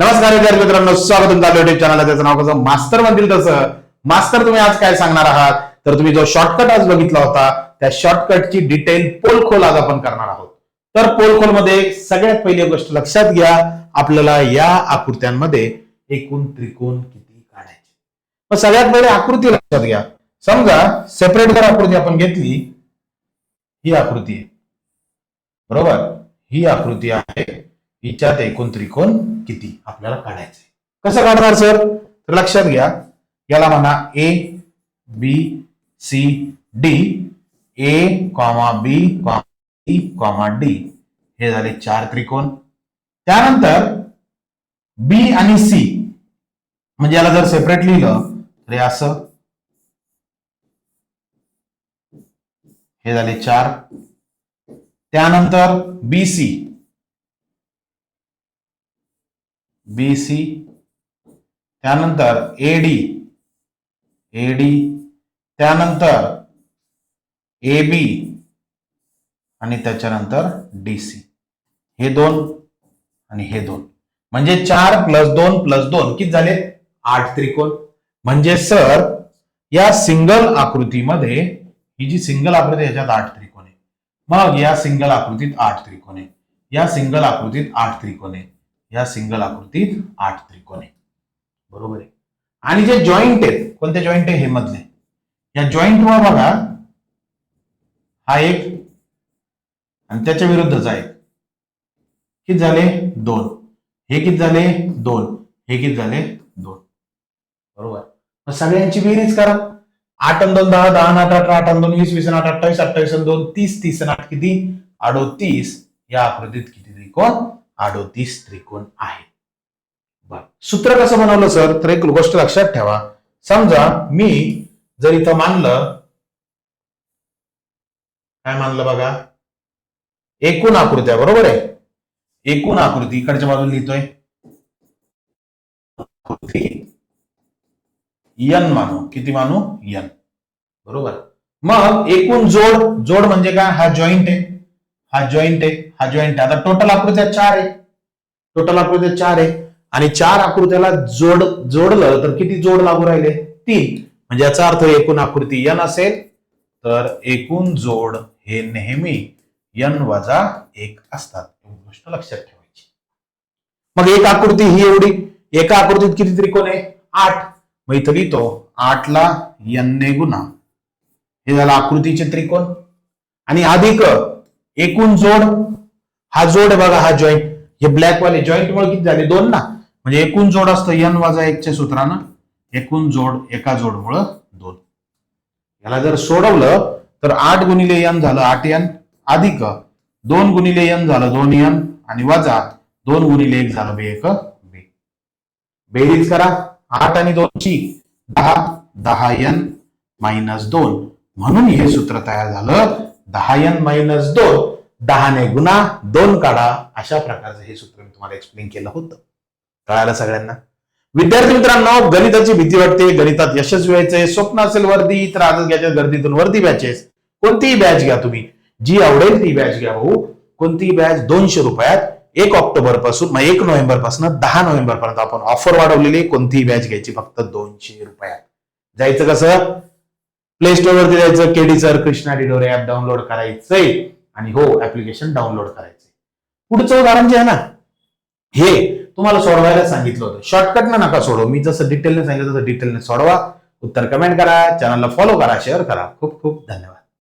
नमस्कार विद्यार्थी मित्रांनो स्वागत तुमचं युट्यूब चॅनल त्याचं नाव कसं? मास्तर म्हणतील तसं. मास्तर तुम्ही आज काय सांगणार आहात? तर तुम्ही जो शॉर्टकट आज बघितला होता त्या शॉर्टकटची डिटेल पोलखोल आज आपण करणार आहोत. तर पोलखोलमध्ये सगळ्यात पहिली गोष्ट लक्षात घ्या आपल्याला या आकृत्यांमध्ये एकूण त्रिकोण किती काढायचे. मग सगळ्यात पहिले आकृती लक्षात घ्या. समजा सेपरेट जर आकृती आपण घेतली ही आकृती आहे. बरोबर? ही आकृती आहे. हिच्यात एकूण त्रिकोण किती? आपल्याला काढायचे कसं काढणार सर? तर लक्षात घ्या. याला म्हणा A B C D A comma B comma C comma D हे झाले चार त्रिकोण. त्यानंतर बी आणि सी म्हणजे याला जर सेपरेट लिहिलं तर असं. हे झाले चार. त्यानंतर बी सी बी सी त्यानंतर ए डी ए डी त्यानंतर ए बी आणि त्याच्यानंतर डी सी हे दोन आणि हे दोन. म्हणजे चार प्लस दोन प्लस दोन किती झाले? आठ त्रिकोण. म्हणजे सर या सिंगल आकृतीमध्ये ही जी सिंगल आकृती याच्यात आठ त्रिकोण आहे. मग या सिंगल आकृतीत आठ त्रिकोण आहे. या सिंगल आकृतीत आठ त्रिकोण आहे. या सिंगल आकृतीत आठ त्रिकोण. आहे बरोबर आहे? आणि जे जॉईंट आहेत कोणते जॉईंट आहे? हे मधले. या जॉईंट वर बघा हा एक आणि त्याच्या विरुद्धचा एक. किती झाले? दोन. हे किती झाले? दोन. हे किती झाले? दोन. बरोबर. मग सगळ्यांची बेरीज करा. आठ आणि दोन दहा दहा आठ अठरा आठ आणि दोन वीस वीस आठ अठ्ठावीस अठ्ठावीस आणि दोन तीस तीस आठ किती? अडोतीस. या आकृतीत किती त्रिकोण? अडोतीस त्रिकोण आहे बर. सूत्र कसं बनवलं सर? तर एक गोष्ट लक्षात ठेवा. समजा मी जर इथं मानलं काय मानलं बघा? एकूण आकृत्या बरोबर आहे? एकूण आकृती इकडच्या बाजूला लिहितोय. यन मानू. किती मानू? यन बरोबर. मग एकूण जोड जोड म्हणजे काय? हा जॉईंट आहे. हा जॉईंट आहे हा जॉईंट आहे. आता टोटल आकृत्या चार आहे. टोटल आकृत्या चार आहे. आणि चार आकृत्याला जोड जोडलं तर किती जोड लागू राहिले? तीन. म्हणजे याचा अर्थ एकूण आकृती यन असेल तर एकूण जोड हे नेहमी यन वजा एक असतात. गोष्ट लक्षात ठेवायची. मग एक आकृती ही एवढी. एका आकृतीत किती त्रिकोण आहे? आठ. मग इथं लिहितो आठला यनने गुणा. हे झालं आकृतीचे त्रिकोण. आणि अधिक एकूण जोड हा जोड बघा हा जॉईंट हे ब्लॅक वाले जॉईंट मुळे किती झाले? दोन ना. म्हणजे एकूण जोड असतं यन वजा एकच्या सूत्रानं. एकूण जोड एका जोडमुळं दोन. याला जर सोडवलं तर आठ गुणिले यन झालं आठ एन अधिक. दोन गुणिले यन झालं दोन यन आणि वजा दोन गुणिले एक झालं बे एक बे. बेरीज करा. आठ आणि दोनची दहा दहा यन मायनस दोन. म्हणून हे सूत्र तयार झालं. दहा यन मायनस दोन दहाने गुणा दोन काढा अशा प्रकारचं हे सूत्र मी तुम्हाला एक्सप्लेन केलं होतं. कळालं सगळ्यांना? विद्यार्थी मित्रांनो गणिताची भीती वाटते. गणितात यशस्वी व्हायचंय. स्वप्न असेल वर्दी तर आजच घ्यायच्या गर्दीतून वर्दी बॅचेस कोणतीही बॅच घ्या तुम्ही. जी आवडेल ती बॅच घ्या भाऊ. कोणतीही बॅच दोनशे रुपयात एक ऑक्टोबरपासून मग एक नोव्हेंबरपासून दहा नोव्हेंबर पर्यंत आपण ऑफर वाढवलेली कोणतीही बॅच घ्यायची फक्त दोनशे रुपयात. जायचं कसं? प्ले स्टोअरवरती जायचं KD sir Krishna Didore app download करायचंय. आणि हो ऍप्लिकेशन डाउनलोड करायचंय. पुढचं उदाहरण जे आहे ना हे तुम्हाला सोडवायला सांगितलं होतं. शॉर्टकटनं नका सोडव. मी जसं डिटेलने सांगितलं तसं डिटेलने सोडवा. उत्तर कमेंट करा. चॅनलला फॉलो करा शेअर करा. खूप खूप धन्यवाद.